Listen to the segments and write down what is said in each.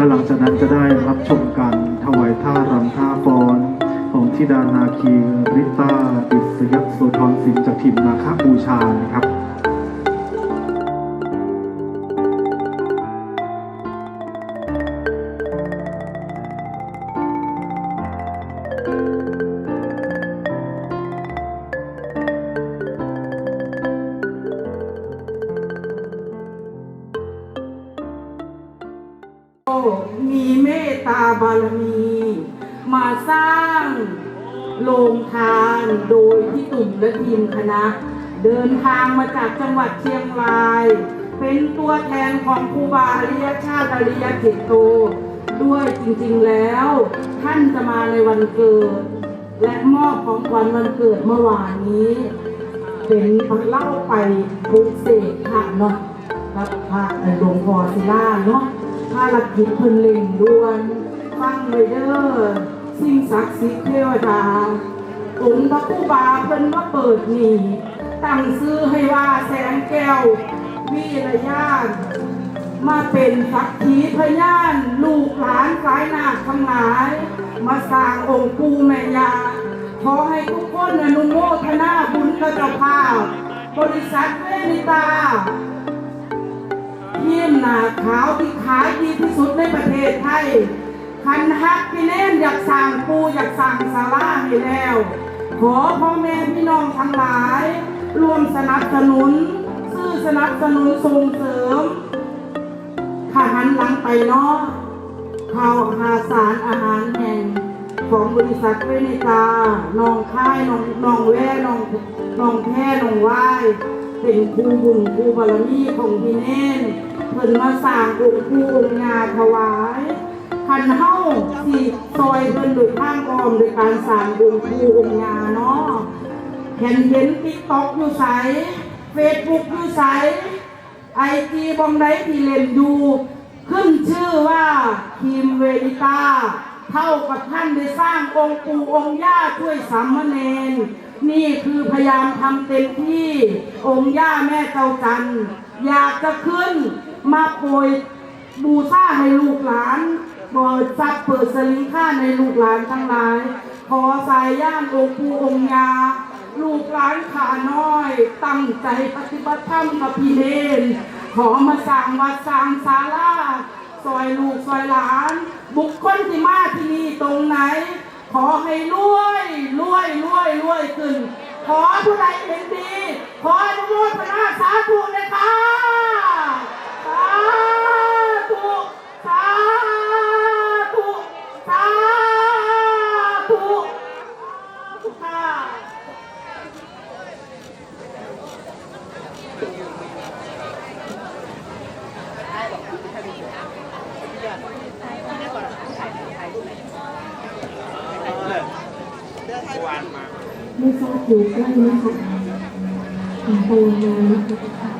และหลังจากนั้นจะได้รับชมการถวายท่ารำท่าฟ้อน ของธิดานาคีริต้าปิษยโสธรสินจากทีมนาคบูชานะครับ มาสร้างโรงทานโดยพี่ตุ่มและทีมคณะ เดินทางมาจากจังหวัดเชียงราย เป็นตัวแทนของครูบาอริยชาติอริยจิตโต ด้วยจริงๆแล้ว ท่านจะมาในวันเกิด และมอบของขวัญวันเกิดเมื่อวานนี้เป็นพระเล่าไปปุกเสกพระเนาะรับพระในหลวงพ่อศิลาเนาะภารกิจเพิ่นเล่งด่วนฟังไว้เด้อ สิ่งศักดิ์สิทธิ์เทวดาองค์พระผู้บาเพิ่นมาเปิดนี่ตั้งซื้อให้ว่าแสงแก้ว วิรญาณมาเป็นสักขีพยาน ลูกหลานสายนาคทั้งหลาย มาสร้างองค์ปูแม่ยา ขอให้ทุกคนอนุโมทนาบุญกับเจ้าภาพ บริษัทเวนิตาเทียมหนาขาวที่ขายดีที่สุดในประเทศไทย คันฮักพี่เน่นอยากสั่งปูอยากสั่งสาราให้แล้ว ขอพ่อแม่พี่น้องทั้งหลาย รวมสนับสนุน ซื้อสนับสนุนส่งเสริมถ้าหันหลังไปเนาะข่าวหาสารอาหารแห่งของบริษัทเวนิตาน้องค่ายน้องน้องแว่น้องน้องแพ้น้องว่ายเป็นครูบุญครูบารมีของพี่เน่นเพิ่นมาสร้างองค์ครูองค์งาถวาย คันเฮ้าที่ซอยเพิ่นโดยทางออมโดยการสร้างองคูองค์งาเนาะเห็นเห็นติ๊กต็อกอยู่ใสเฟซบุ๊กอยู่ใสไอจีบองไดที่เล่นดู ขึ้นชื่อว่าทีมเวดิตาเท่ากับท่านได้สร้างองค์ปู่องค์ย่าช่วยสามเณรนี่คือพยายามทำเต็มที่ องค์ย่าแม่เจ้าจัน อยากจะขึ้นมาโปรยบูชาให้ลูกหลาน เปิดทรัพย์เปิดสลิงค่าในลูกหลานทั้งหลาย ขอสายย่านองค์ปูองค์ยา ลูกหลานขาน้อย ตั้งใจปฏิบัติธรรมกับพี่เนนขอมาสร้างวัดสร้างศาลาซอยลูกซอยหลาน บุคคลที่มาที่นี่ตรงไหน ขอให้รวยรวยรวยรวยขึ้น ขอผู้ใดเห็นดี ขออนุโมทนาสาธุเลยค่ะสาธุสาธุสาธุค่ะ ไม่ทราบอยู่ใกล้นะคะอ่ากำลังงานะคะ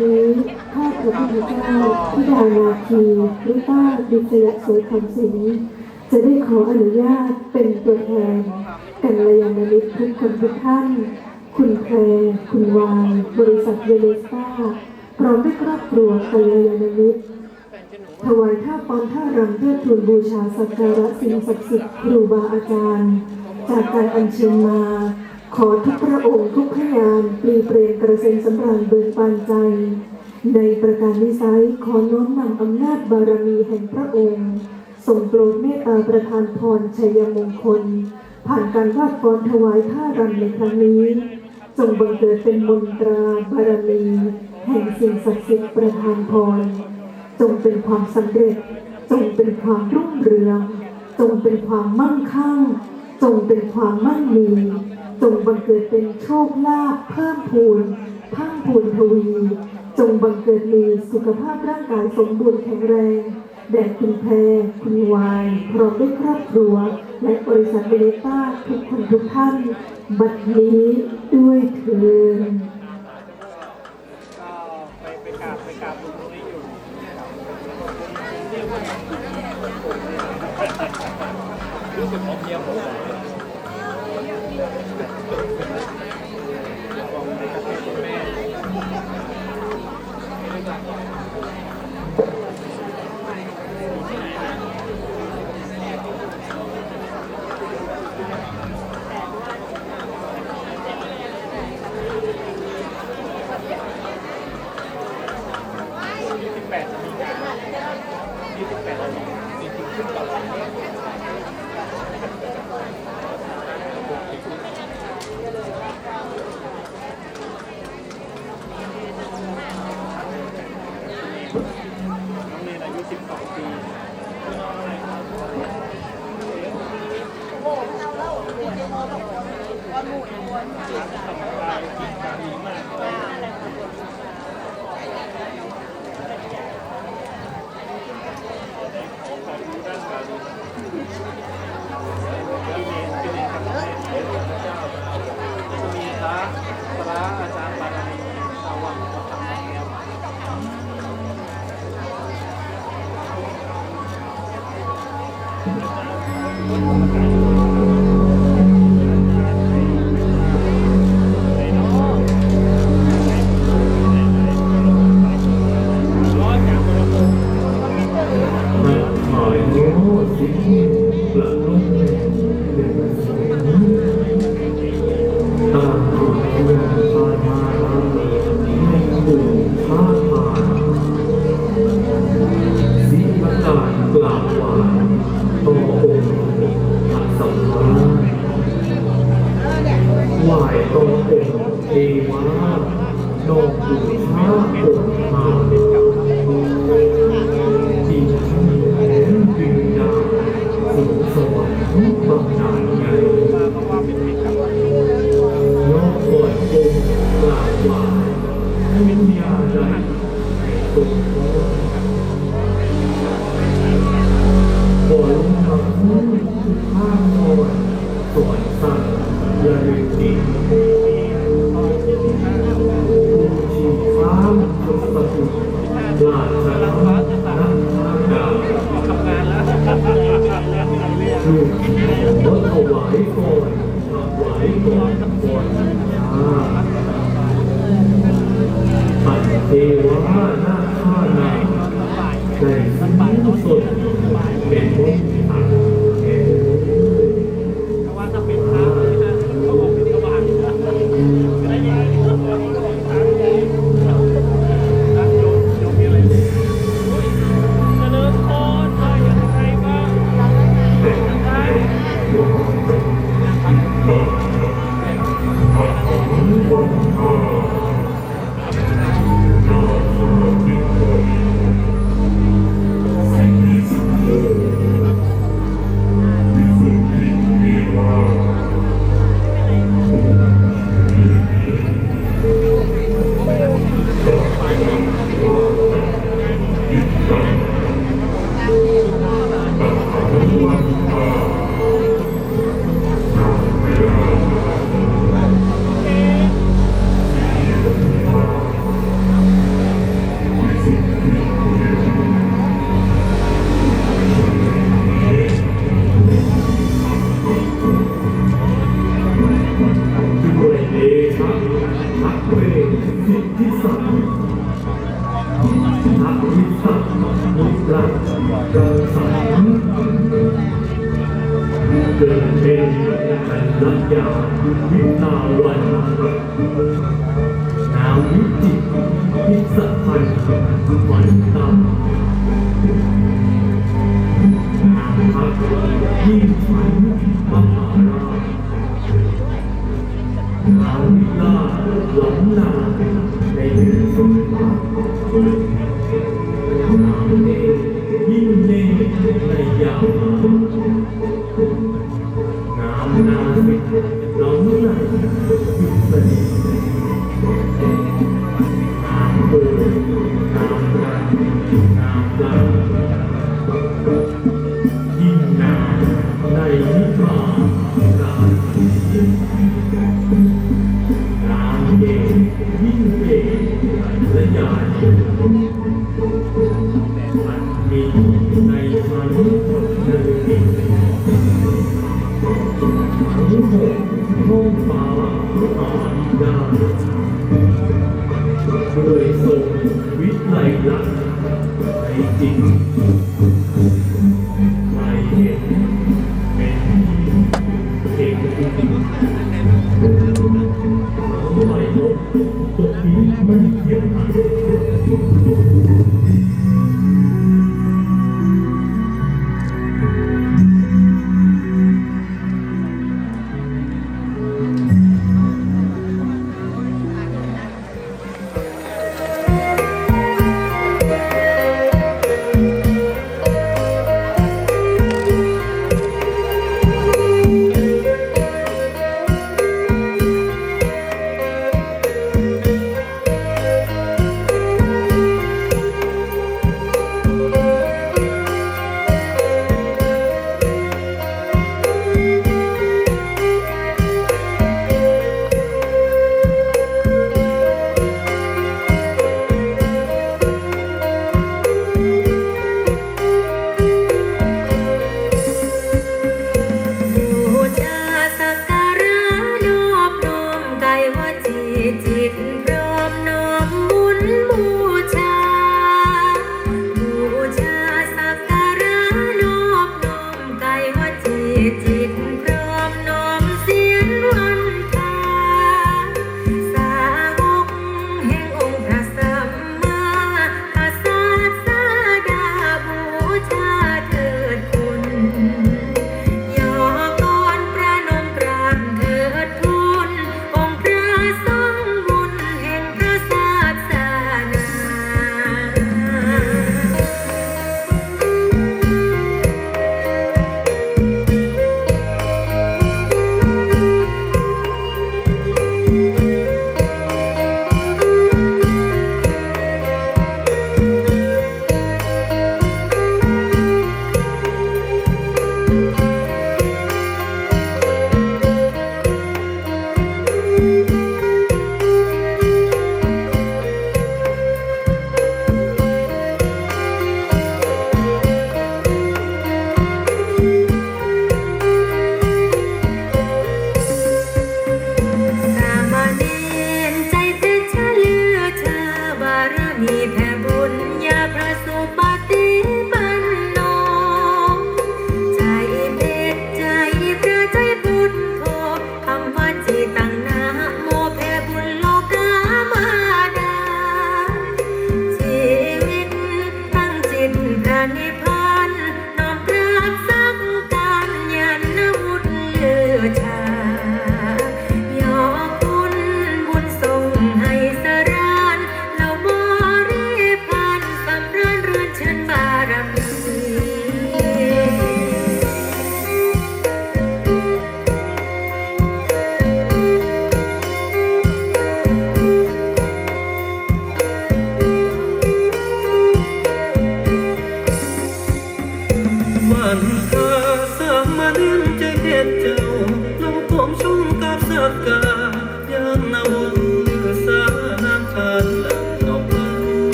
นโอกาสนี้ข้าพระพุทธเจ้าพิดานาคีริต้าดิษยโสธรศิลป์จะได้ขออนุญาตเป็นตัวแทนกัลยาณมิตรทุกคนทุกท่าน คุณแพรคุณวายบริษัทเวเลสตาพร้อมด้วยครอบครัวกัลยาณมิตรถวายท่าปอนท่ารำเพื่อทูลบูชาสักการะสิ่งศักดิ์สิทธิ์ครูบาอาจารย์ จากการอัญเชิญมา ขอทุกพระองค์ทุกพยานปลีเปรมกระเซ็นสำราญเบิกบานใจ ในประการนิสัยขอน้อมนำอำนาจบารมีแห่งพระองค์ทรงโปรดเมตตาประทานพรชัยมงคล ผ่านการวาดฟ้อนถวายท่ารำในครั้งนี้จงบังเกิดเป็นมนตราบารมีแห่งสิ่งศักดิ์สิทธิ์ประทานพรจงเป็นความสำเร็จ จงเป็นความรุ่งเรือง จงเป็นความมั่งคั่ง จงเป็นความมั่งมี จงบังเกิดเป็นโชคลาภเพิ่มพูนพังพูนทวี จงบังเกิดมีสุขภาพร่างกายสมบูรณ์แข็งแรงแด่คุณแพรคุณวายพร้อมด้วยครอบครัว และบริษัทเบเลต้าทุกคนทุกท่าน บัดนี้ด้วยเถิดก็ไปไปกราบไปกราบลุงตรงนี้อยู่รู้สึกของเมียผม แม่28จะมีงาน28เราจริงๆขึ้นก่อนน้องเนนอายุ 12ปี ท้องฟ้าอาลีดาเคยทรงวิไลลักษณ์ในจริง